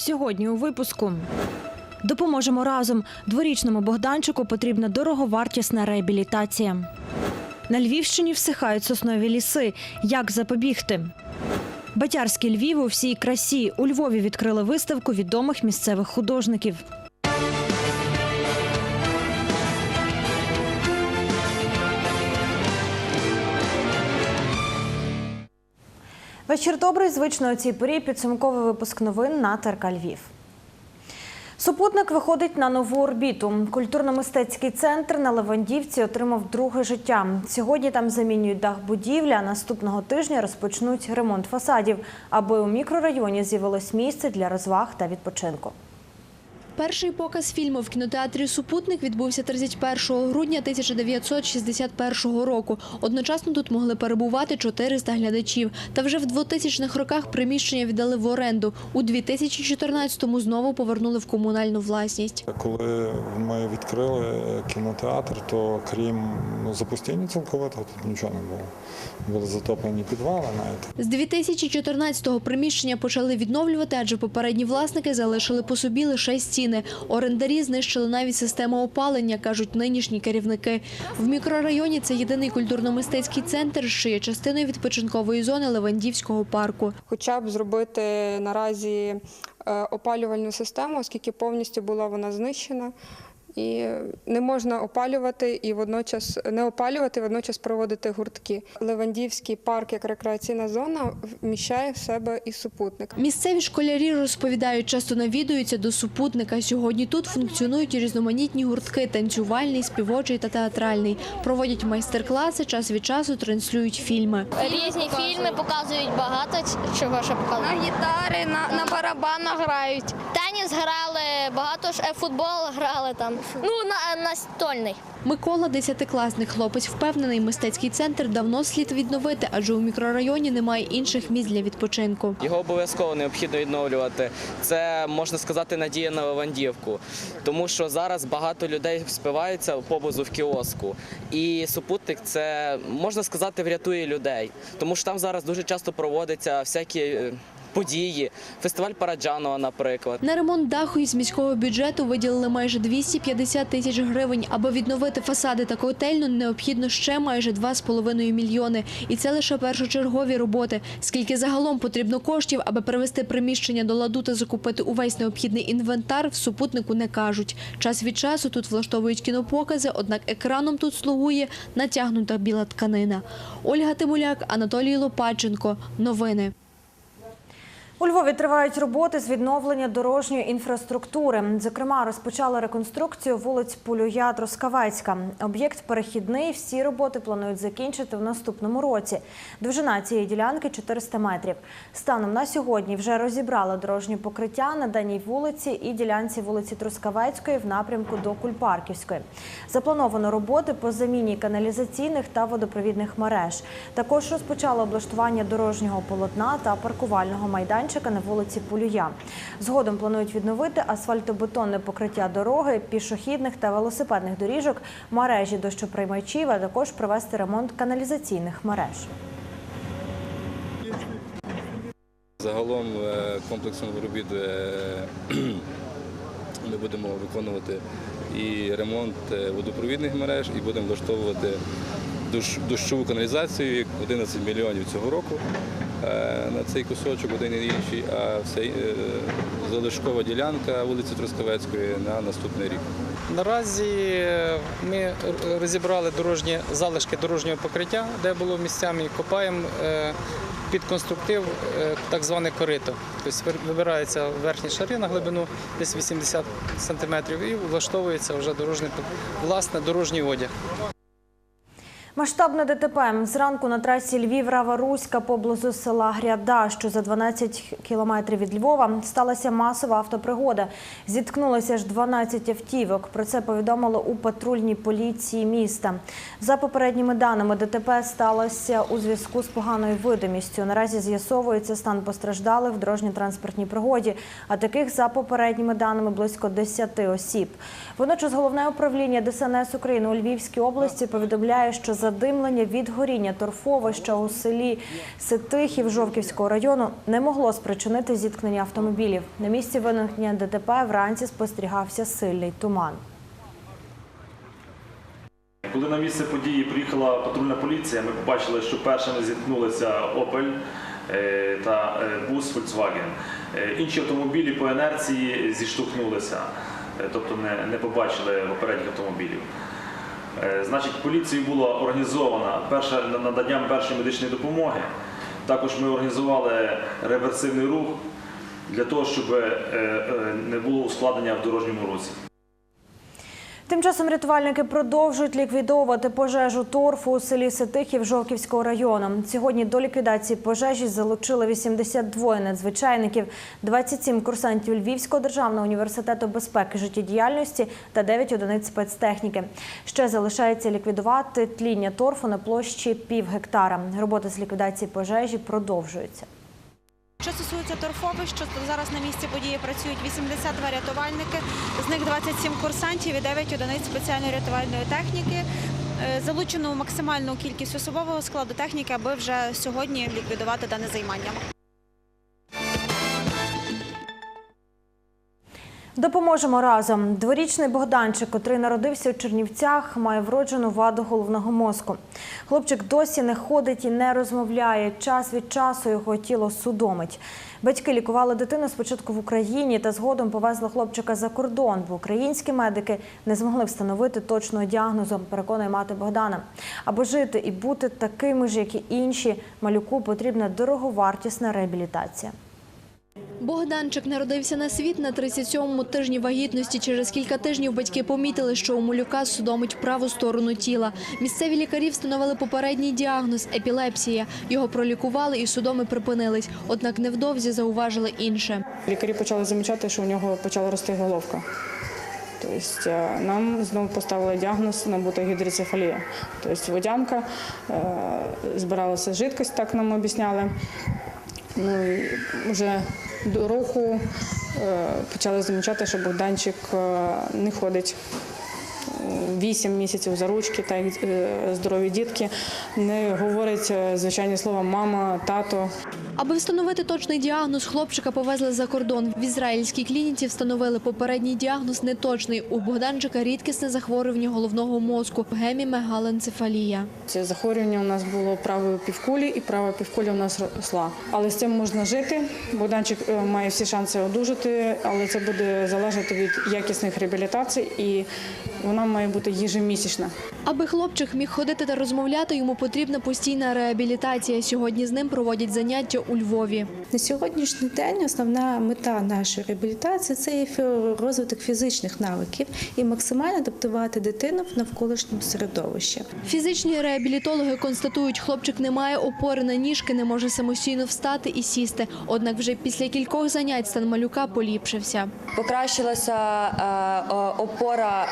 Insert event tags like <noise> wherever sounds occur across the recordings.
Сьогодні у випуску. Допоможемо разом. Дворічному Богданчику потрібна дороговартісна реабілітація. На Львівщині всихають соснові ліси. Як запобігти? Батярський Львів у всій красі. У Львові відкрили виставку відомих місцевих художників. Вечір добрий. Звично у цій порі підсумковий випуск новин на ТРК Львів. Супутник виходить на нову орбіту. Культурно-мистецький центр на Левандівці отримав друге життя. Сьогодні там замінюють дах будівлі, а наступного тижня розпочнуть ремонт фасадів, аби у мікрорайоні з'явилось місце для розваг та відпочинку. Перший показ фільму в кінотеатрі Супутник відбувся 31 грудня 1961 року. Одночасно тут могли перебувати 400 глядачів. Та вже в 2000-х роках приміщення віддали в оренду. У 2014-му знову повернули в комунальну власність. Коли ми відкрили кінотеатр, то крім ну, запустіння цілковитого, тут нічого не було. Були затоплені підвали навіть. З 2014-го приміщення почали відновлювати, адже попередні власники залишили по собі лише стіни. Орендарі знищили навіть систему опалення, кажуть нинішні керівники. В мікрорайоні це єдиний культурно-мистецький центр, що є частиною відпочинкової зони Левандівського парку. хоча б зробити наразі е, опалювальну систему, оскільки повністю була вона знищена. І не можна опалювати і водночас не опалювати, і водночас проводити гуртки. Левандівський парк як рекреаційна зона вміщає в себе і супутник. Місцеві школярі розповідають, часто навідуються до супутника. Сьогодні тут функціонують і різноманітні гуртки – танцювальний, співочий та театральний. Проводять майстер-класи, час від часу транслюють фільми. Різні фільми показують багато чого що показують. На гітари, на, на барабанах грають. Теніс грали, багато ж е, футбол грали там. Ну, на, настольний. Микола – десятикласник. Хлопець впевнений, мистецький центр давно слід відновити, адже у мікрорайоні немає інших місць для відпочинку. Його обов'язково необхідно відновлювати. Це можна сказати надія на Левандівку, тому що зараз багато людей спиваються поблизу в кіоску. І супутник це можна сказати врятує людей, тому що там зараз дуже часто проводяться всякі. Події, фестиваль Параджанова, наприклад. На ремонт даху із міського бюджету виділили майже 250 тисяч гривень. Аби відновити фасади та котельну, необхідно ще майже 2,5 мільйони. І це лише першочергові роботи. Скільки загалом потрібно коштів, аби привести приміщення до ладу та закупити увесь необхідний інвентар, в супутнику не кажуть. Час від часу тут влаштовують кінопокази, однак екраном тут слугує натягнута біла тканина. Ольга Тимуляк, Анатолій Лопаченко. Новини. У Львові тривають роботи з відновлення дорожньої інфраструктури. Зокрема, розпочали реконструкцію вулиць Полюя Троскавецька. Об'єкт перехідний. Всі роботи планують закінчити в наступному році. Довжина цієї ділянки 400 метрів. Станом на сьогодні вже розібрали дорожнє покриття на даній вулиці і ділянці вулиці Трускавецької в напрямку до Кульпарківської. Заплановано роботи по заміні каналізаційних та водопровідних мереж. Також розпочало облаштування дорожнього полотна та паркувального майданчика на вулиці Полюя. Згодом планують відновити асфальтобетонне покриття дороги, пішохідних та велосипедних доріжок, мережі дощоприймачів, а також провести ремонт каналізаційних мереж. Загалом е, комплексом робіт е, ми будемо виконувати і ремонт е, водопровідних мереж, і будемо влаштовувати дощову каналізацію, 11 мільйонів цього року на цей кусочок, один і інший, а е, залишкова ділянка вулиці Трускавецької на наступний рік. Наразі е, ми розібрали дорожні залишки дорожнього покриття, де було місцями, і копаємо е, під конструктив е, так зване корито. Тобто вибираються верхні шари на глибину десь 80 сантиметрів і влаштовується вже дорожній власне дорожній одяг. Масштабне ДТП зранку на трасі Львів-Рава-Руська поблизу села Гряда, що за 12 кілометрів від Львова, сталася масова автопригода. Зіткнулося аж 12 автівок. Про це повідомили у патрульній поліції міста. За попередніми даними, ДТП сталося у зв'язку з поганою видимістю. Наразі з'ясовується стан постраждалих в дорожньо-транспортній пригоді, а таких за попередніми даними близько 10 осіб. Водночас головне управління ДСНС України у Львівській області повідомляє, що задимлення від горіння торфовища у селі Ситихів Жовківського району не могло спричинити зіткнення автомобілів. На місці виникнення ДТП вранці спостерігався сильний туман. Коли на місце події приїхала патрульна поліція, ми побачили, що першими зіткнулися Opel е, та е, бус Volkswagen. Е, Інші автомобілі по інерції зіштовхнулися, тобто не побачили попередніх автомобілів. Е, Значить, поліцією була організована перша, наданням першої медичної допомоги. Також ми організували реверсивний рух для того, щоб е, е, не було ускладнення в дорожньому русі. Тим часом рятувальники продовжують ліквідовувати пожежу торфу у селі Ситихів Жовківського району. Сьогодні до ліквідації пожежі залучили 82 надзвичайників, 27 курсантів Львівського державного університету безпеки життєдіяльності та 9 одиниць спецтехніки. Ще залишається ліквідувати тління торфу на площі пів гектара. Роботи з ліквідації пожежі продовжуються. Що стосується торфовищ, то зараз на місці події працюють 82 рятувальники, з них 27 курсантів і 9 одиниць спеціальної рятувальної техніки. Е, Залучено максимальну кількість особового складу техніки, аби вже сьогодні ліквідувати дане займання. Допоможемо разом. Дворічний Богданчик, котрий народився у Чернівцях, має вроджену ваду головного мозку. Хлопчик досі не ходить і не розмовляє. Час від часу його тіло судомить. Батьки лікували дитину спочатку в Україні та згодом повезли хлопчика за кордон, бо українські медики не змогли встановити точного діагнозу, переконує мати Богдана. Аби жити і бути такими ж, як і інші, малюку потрібна дороговартісна реабілітація. Богданчик народився на світ на 37-му тижні вагітності. Через кілька тижнів батьки помітили, що у малюка судомить праву сторону тіла. Місцеві лікарі встановили попередній діагноз – епілепсія. Його пролікували і судоми припинились. Однак невдовзі зауважили інше. Лікарі почали замічати, що у нього почала рости головка. Тобто е, нам знову поставили діагноз набута гідроцефалія. Тобто водянка, е, збиралася жидкость, так нам об'ясняли. Ну, вже року е, почали замічати, що Богданчик е, не ходить. Вісім місяців за ручки, та е, здорові дітки, не говорять е, звичайні слова мама, тато. Аби встановити точний діагноз, хлопчика повезли за кордон. В ізраїльській клініці встановили попередній діагноз неточний. У Богданчика рідкісне захворювання головного мозку – гемімегаленцефалія. Це захворювання у нас було правої півкулі, і права півкуля у нас росла. Але з цим можна жити. Богданчик е, має всі шанси одужати, але це буде залежати від якісних реабілітацій, і вона має бути єжемісячна. Аби хлопчик міг ходити та розмовляти, йому потрібна постійна реабілітація. Сьогодні з ним проводять заняття у Львові. На сьогоднішній день основна мета нашої реабілітації це розвиток фізичних навиків і максимально адаптувати дитину в навколишньому середовищі. Фізичні реабілітологи констатують, хлопчик не має опори на ніжки, не може самостійно встати і сісти. Однак вже після кількох занять стан малюка поліпшився. Покращилася е, опора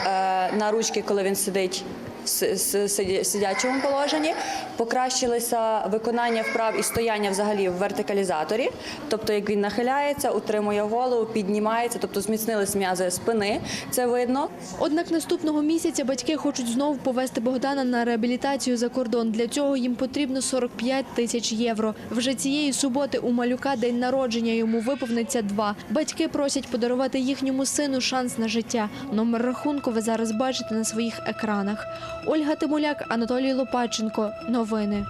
е, ручки, коли він сидить с- сидячому положенні. Покращилося виконання вправ і стояння взагалі в вертикалізаторі. Тобто, як він нахиляється, утримує голову, піднімається, тобто зміцнились м'язи спини. Це видно. Однак наступного місяця батьки хочуть знову повезти Богдана на реабілітацію за кордон. Для цього їм потрібно 45 тисяч євро. Вже цієї суботи у малюка день народження йому виповниться два. Батьки просять подарувати їхньому сину шанс на життя. Номер рахунку ви зараз бачите на своїх екранах. Ольга Тимуляк, Анатолій Лопаченко. Новини.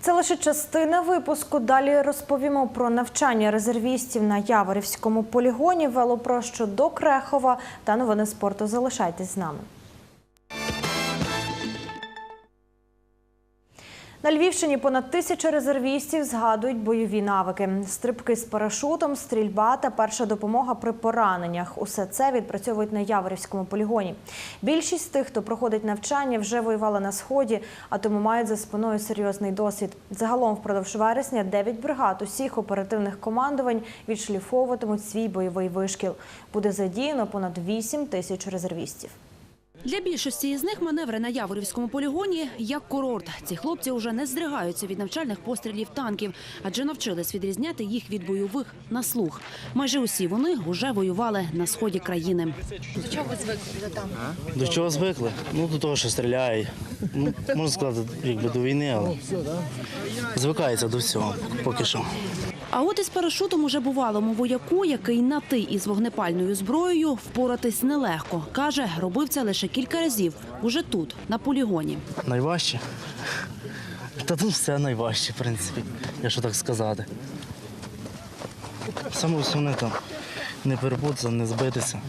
Це лише частина випуску. Далі розповімо про навчання резервістів на Яворівському полігоні, велопрощо до Крехова та новини спорту. Залишайтесь з нами. На Львівщині понад тисяча резервістів згадують бойові навики: стрибки з парашутом, стрільба та перша допомога при пораненнях. Усе це відпрацьовують на Яворівському полігоні. Більшість тих, хто проходить навчання, вже воювали на сході, а тому мають за спиною серйозний досвід. Загалом впродовж вересня 9 бригад усіх оперативних командувань відшліфовуватимуть свій бойовий вишкіл. Буде задіяно понад 8 тисяч резервістів. Для більшості із них маневри на Яворівському полігоні як курорт. Ці хлопці уже не здригаються від навчальних пострілів танків, адже навчились відрізняти їх від бойових на слух. Майже усі вони вже воювали на сході країни. До чого ви звикли там? До чого звикли? Ну, до того, що стріляють. Ну, можна сказати, якби до війни, але звикається до всього поки що. А от із парашутом уже бувалому вояку, який на ти із вогнепальною зброєю впоратись нелегко. Каже, робив це лише кілька разів, уже тут, на полігоні. Найважче? Та тут все найважче, в принципі, якщо так сказати. Саме основне там не перепутатися, не збитися.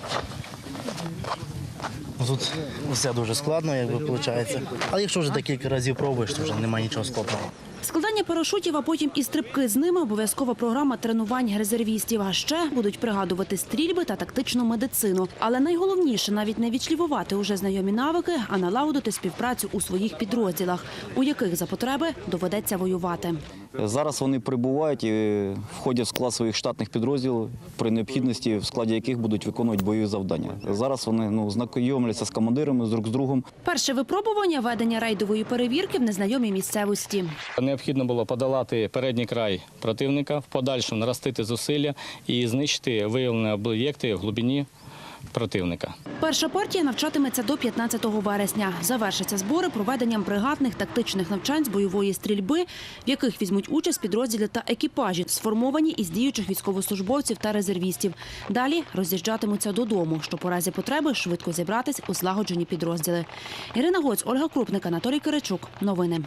Тут все дуже складно, якби виходить. Але якщо вже декілька разів пробуєш, то вже немає нічого складного. Складання парашутів, а потім і стрибки з ними обов'язкова програма тренувань резервістів. А ще будуть пригадувати стрільби та тактичну медицину. Але найголовніше навіть не відшлівувати уже знайомі навики, а налагодити співпрацю у своїх підрозділах, у яких за потреби доведеться воювати. Зараз вони прибувають і входять в склад своїх штатних підрозділів, при необхідності, в складі яких будуть виконувати бойові завдання. Зараз вони ну, знайомляться з командирами, з друг з другом. Перше випробування ведення рейдової перевірки в незнайомій місцевості. Необхідно було подолати передній край противника, в подальшому наростити зусилля і знищити виявлені об'єкти в глибині противника. Перша партія навчатиметься до 15 вересня. Завершаться збори проведенням бригадних тактичних навчань з бойової стрільби, в яких візьмуть участь підрозділи та екіпажі, сформовані із діючих військовослужбовців та резервістів. Далі роз'їжджатимуться додому, щоб у разі потреби швидко зібратись у злагоджені підрозділи. Ірина Гоць, Ольга Крупник, Анатолій Киричук. Новини.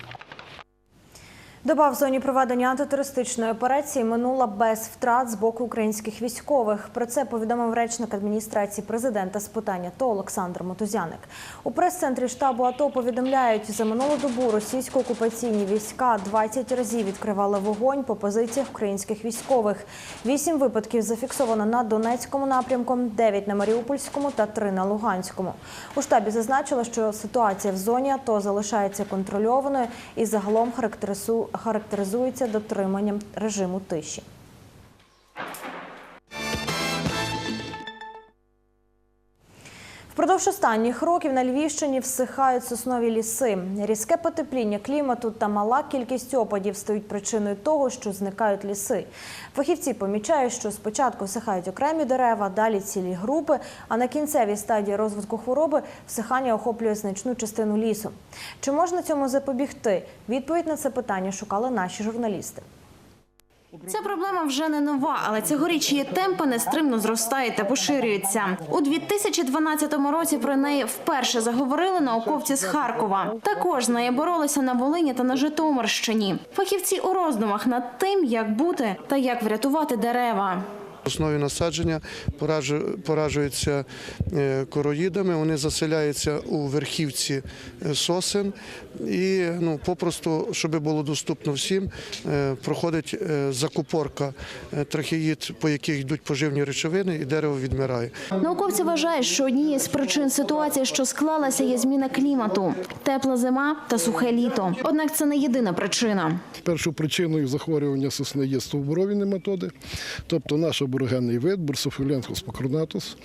Доба в зоні проведення антитерористичної операції минула без втрат з боку українських військових. Про це повідомив речник адміністрації президента з питання ТО Олександр Мотузяник. У прес-центрі штабу АТО повідомляють, за минулу добу російсько-окупаційні війська 20 разів відкривали вогонь по позиціях українських військових. Вісім випадків зафіксовано на Донецькому напрямку, 9 на Маріупольському та 3 на Луганському. У штабі зазначили, що ситуація в зоні АТО залишається контрольованою і загалом характеризу- характеризується дотриманням режиму тиші. Впродовж останніх років на Львівщині всихають соснові ліси. Різке потепління клімату та мала кількість опадів стають причиною того, що зникають ліси. Фахівці помічають, що спочатку всихають окремі дерева, далі цілі групи, а на кінцевій стадії розвитку хвороби всихання охоплює значну частину лісу. Чи можна цьому запобігти? Відповідь на це питання шукали наші журналісти. Ця проблема вже не нова, але цьогоріч її темпи нестримно зростають та поширюються. У 2012 році про неї вперше заговорили науковці з Харкова. Також з нею боролися на Волині та на Житомирщині. Фахівці у роздумах над тим, як бути та як врятувати дерева. Основі насадження поражу- поражуються е, короїдами, вони заселяються у верхівці е, сосен і ну, попросту, щоб було доступно всім, е, проходить закупорка трахеїд, по яких йдуть поживні речовини, і дерево відмирає. Науковці вважають, що однією з причин ситуації, що склалася, є зміна клімату, тепла зима та сухе літо. Однак це не єдина причина. Першою причиною захворювання сосни є стовбурові нематоди, тобто наш аборигенний вид бурсофіленкус покорнатус.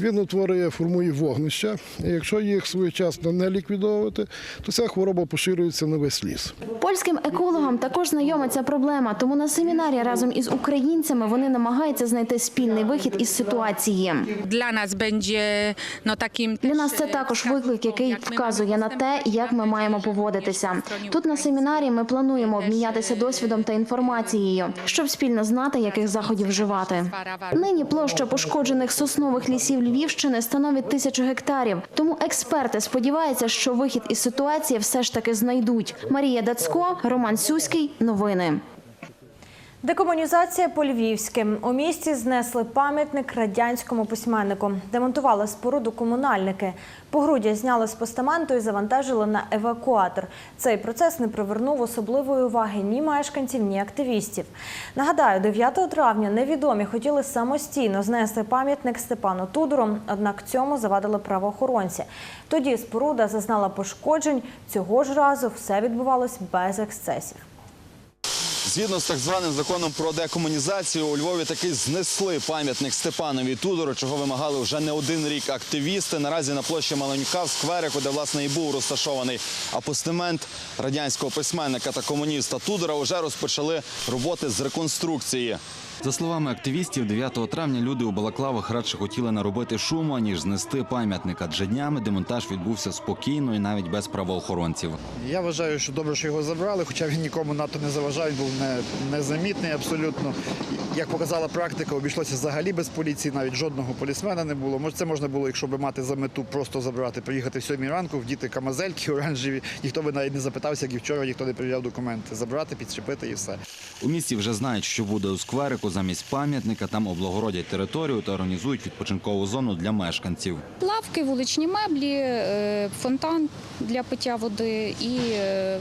Він утворює, формує вогнища. І якщо їх своєчасно не ліквідовувати, то ця хвороба поширюється на весь ліс. Польським екологам також знайома ця проблема, тому на семінарі разом із українцями вони намагаються знайти спільний вихід із ситуації. Для нас będzie no takim Для нас це також виклик, який вказує на те, як ми маємо поводитися. Тут на семінарі ми плануємо обмінятися досвідом та інформацією, щоб спільно знати, яких заходів вживати. Нині площа пошкоджених соснових лісів Львівщини становить тисячу гектарів. Тому експерти сподіваються, що вихід із ситуації все ж таки знайдуть. Марія Дацько, Роман Сюський. Новини. Декомунізація по-львівськи. У місті знесли пам'ятник радянському письменнику. Демонтували споруду комунальники. Погруддя зняли з постаменту і завантажили на евакуатор. Цей процес не привернув особливої уваги ні мешканців, ні активістів. Нагадаю, 9 травня невідомі хотіли самостійно знести пам'ятник Степану Тудору, однак цьому завадили правоохоронці. Тоді споруда зазнала пошкоджень. Цього ж разу все відбувалось без ексцесів. Згідно з так званим законом про декомунізацію, у Львові таки знесли пам'ятник Степанові Тудору, чого вимагали вже не один рік активісти. Наразі на площі Маланюка в скверику, де власне і був розташований апостемент радянського письменника та комуніста Тудора, вже розпочали роботи з реконструкції. За словами активістів, 9 травня люди у Балаклавах радше хотіли наробити шуму, ніж знести пам'ятник. Адже днями демонтаж відбувся спокійно і навіть без правоохоронців. Я вважаю, що добре, що його забрали, хоча він нікому НАТО не заважав, він був незамітний абсолютно. Як показала практика, обійшлося взагалі без поліції, навіть жодного полісмена не було. Може, це можна було, якщо б мати за мету просто забрати, приїхати в сьомій ранку, вдіти камазельки <laughs> оранжеві. Ніхто би навіть не запитався, як і вчора ніхто не перевіряв документи. Забрати, підчепити і все. У місті вже знають, що буде у скверику замість пам'ятника. Там облагородять територію та організують відпочинкову зону для мешканців. Лавки, вуличні меблі, е, фонтан для пиття води і е,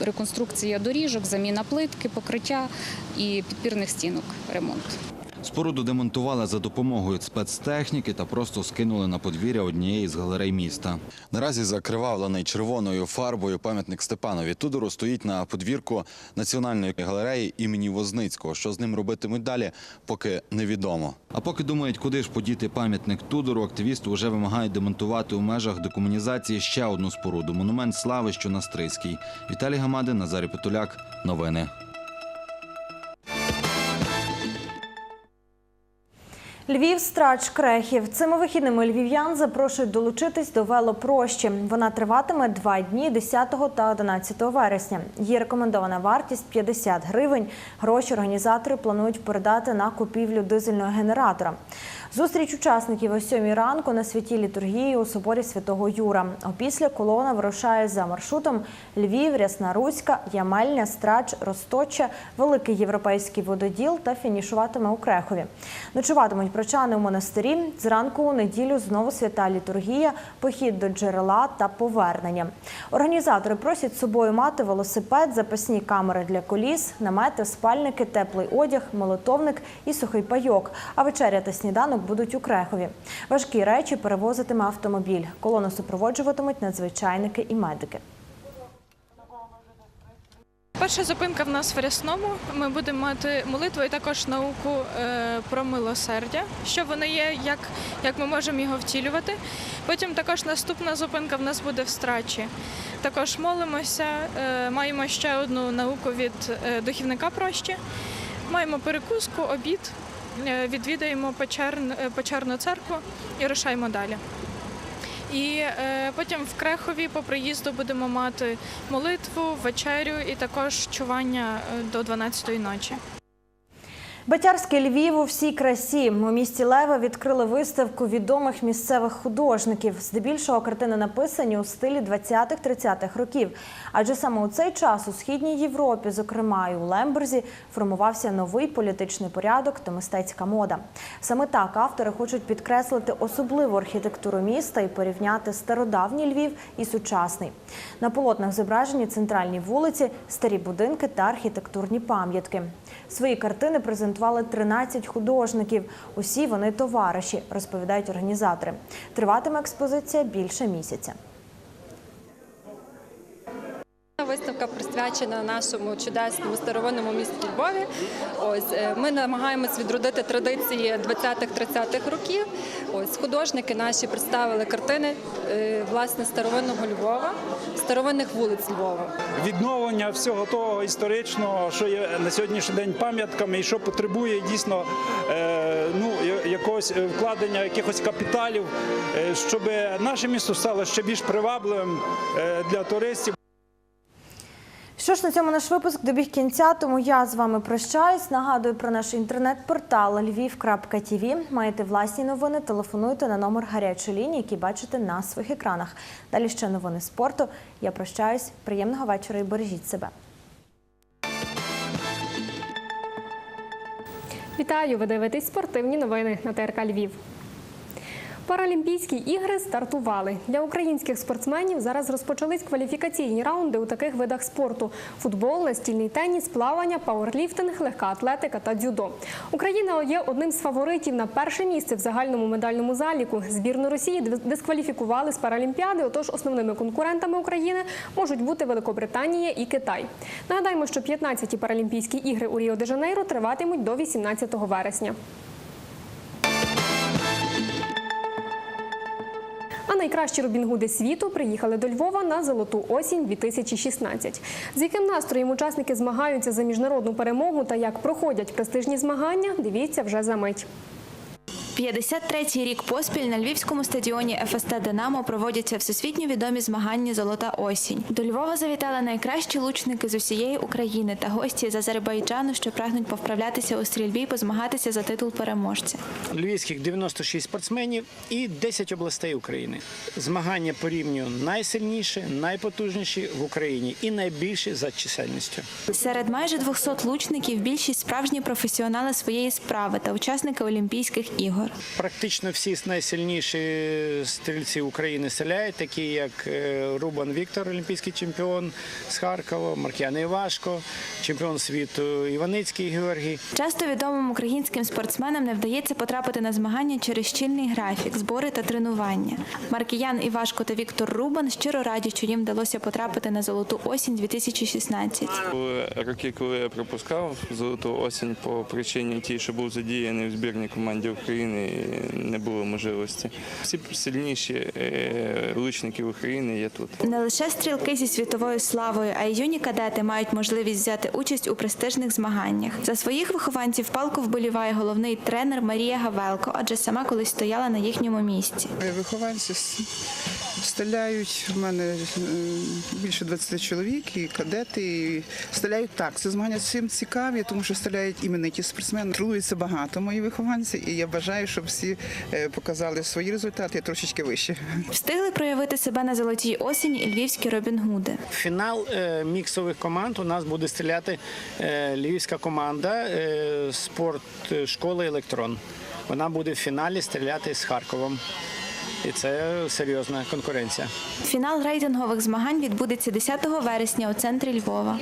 реконструкція доріжок, заміна плитки, покриття і підпірних стінок, ремонт. Споруду демонтували за допомогою спецтехніки та просто скинули на подвір'я однієї з галерей міста. Наразі закривавлений червоною фарбою пам'ятник Степанові Тудору стоїть на подвірку Національної галереї імені Возницького. Що з ним робитимуть далі, поки невідомо. А поки думають, куди ж подіти пам'ятник Тудору, активісти вже вимагають демонтувати у межах декомунізації ще одну споруду монумент слави, що на Стрийській. Віталій Гамадин, Назарій Петуляк. Новини. Львів страч крехів. Цими вихідними львів'ян запрошують долучитись до велопрощі. Вона триватиме два дні 10 та 11 вересня. Її рекомендована вартість 50 гривень. Гроші організатори планують передати на купівлю дизельного генератора. Зустріч учасників о 7 ранку на святій літургії у соборі Святого Юра. Опісля колона вирушає за маршрутом Львів, Рясна Руська, Ямельня, Страч, Росточа, Великий Європейський вододіл та фінішуватиме у Крехові. Ночуватимуть прочани у монастирі. Зранку у неділю знову свята літургія, похід до джерела та повернення. Організатори просять собою мати велосипед, запасні камери для коліс, намети, спальники, теплий одяг, молитовник і сухий пайок. А вечеря та сніданок будуть у Крехові. Важкі речі перевозитиме автомобіль. Колону супроводжуватимуть надзвичайники і медики. Перша зупинка в нас в Рясному. Ми будемо мати молитву і також науку е, про милосердя, що воно є, як, як ми можемо його втілювати. Потім також наступна зупинка в нас буде в страчі. Також молимося, е, маємо ще одну науку від е, духівника прощі. Маємо перекуску, обід, відвідаємо печерну церкву і рушаємо далі. І е, потім в Крехові по приїзду будемо мати молитву, вечерю і також чування е, до 12-ї ночі. Батярський Львів у всій красі. У місті Лева відкрили виставку відомих місцевих художників. Здебільшого картини написані у стилі 20-30-х років. Адже саме у цей час у східній Європі, зокрема і у Лемберзі, формувався новий політичний порядок та мистецька мода. Саме так автори хочуть підкреслити особливу архітектуру міста і порівняти стародавній Львів і сучасний. На полотнах зображені центральні вулиці, старі будинки та архітектурні пам'ятки. Свої картини презентували 13 художників. Усі вони товариші, розповідають організатори. Триватиме експозиція більше місяця. Виставка присвячена нашому чудесному старовинному місту Львові. Ось е, ми намагаємось відродити традиції 20-30-х років. Ось художники наші представили картини е, власне старовинного Львова, старовинних вулиць Львова. відновлення всього того історичного, що є на сьогоднішній день пам'ятками і що потребує дійсно е, ну, якогось вкладення якихось капіталів, щоб наше місто стало ще більш привабливим для туристів. Що ж на цьому наш випуск добіг кінця, тому я з вами прощаюсь. Нагадую про наш інтернет-портал lviv.tv. Маєте власні новини, телефонуйте на номер гарячої лінії, який бачите на своїх екранах. Далі ще новини спорту. Я прощаюсь. Приємного вечора і бережіть себе. Вітаю! Ви дивитесь спортивні новини на ТРК Львів. Паралімпійські ігри стартували. Для українських спортсменів зараз розпочались кваліфікаційні раунди у таких видах спорту: футбол, настільний теніс, плавання, пауерліфтинг, легка атлетика та дзюдо. Україна є одним з фаворитів на перше місце в загальному медальному заліку. Збірну Росії дискваліфікували з Паралімпіади. Отож, основними конкурентами України можуть бути Великобританія і Китай. Нагадаємо, що 15-ті паралімпійські ігри у Ріо-де-Жанейро триватимуть до 18 вересня. Найкращі робінгуди світу приїхали до Львова на золоту осінь 2016. З яким настроєм учасники змагаються за міжнародну перемогу та як проходять престижні змагання, дивіться вже за мить. 53-й рік поспіль на львівському стадіоні ФСТ Динамо проводяться всесвітньо відомі змагання Золота осінь. До Львова завітали найкращі лучники з усієї України та гості з Азербайджану, що прагнуть повправлятися у стрільбі і позмагатися за титул переможця. Львівських 96 спортсменів і 10 областей України. Змагання по рівню найсильніші, найпотужніші в Україні і найбільші за чисельністю. Серед майже 200 лучників більшість справжні професіонали своєї справи та учасники Олімпійських ігор. Практично всі найсильніші стрільці України стріляють, такі як е, Рубан Віктор, олімпійський чемпіон з Харкова, Маркіян Івашко, чемпіон світу Іваницький Георгій. Часто відомим українським спортсменам не вдається потрапити на змагання через щільний графік, збори та тренування. Маркіян Івашко та Віктор Рубан щиро раді, що їм вдалося потрапити на золоту осінь 2016. Були роки, коли я пропускав золоту осінь по причині тій, що був задіяний в збірній команді України, не було можливості. Всі сильніші е, лучники України є тут. Не лише стрілки зі світовою славою, а й юні кадети мають можливість взяти участь у престижних змаганнях. За своїх вихованців палку вболіває головний тренер Марія Гавелко, адже сама колись стояла на їхньому місці. Вихованці стріляють. У мене е, більше 20 чоловік, і кадети і стріляють так. Це змагання всім цікаві, тому що стріляють імениті спортсмени. Тренуються багато мої вихованці, і я бажаю, щоб всі е, показали свої результати трошечки вище. Встигли проявити себе на золотій осені і львівські Робінгуди. Фінал е, міксових команд у нас буде стріляти львівська команда спорт школи Електрон. Вона буде в фіналі стріляти з Харковом. І це серйозна конкуренція. Фінал рейтингових змагань відбудеться 10 вересня у центрі Львова.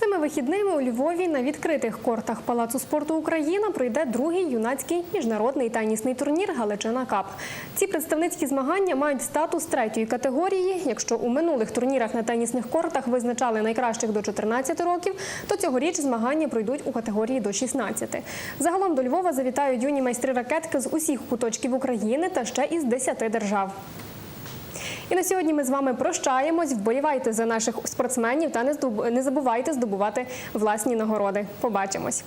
Цими вихідними у Львові на відкритих кортах Палацу спорту Україна пройде другий юнацький міжнародний тенісний турнір Галичина Кап. Ці представницькі змагання мають статус третьої категорії. Якщо у минулих турнірах на тенісних кортах визначали найкращих до 14 років, то цьогоріч змагання пройдуть у категорії до 16. Загалом до Львова завітають юні майстри ракетки з усіх куточків України та ще із 10 держав. І на сьогодні ми з вами прощаємось. Вболівайте за наших спортсменів та не забувайте здобувати власні нагороди. Побачимось.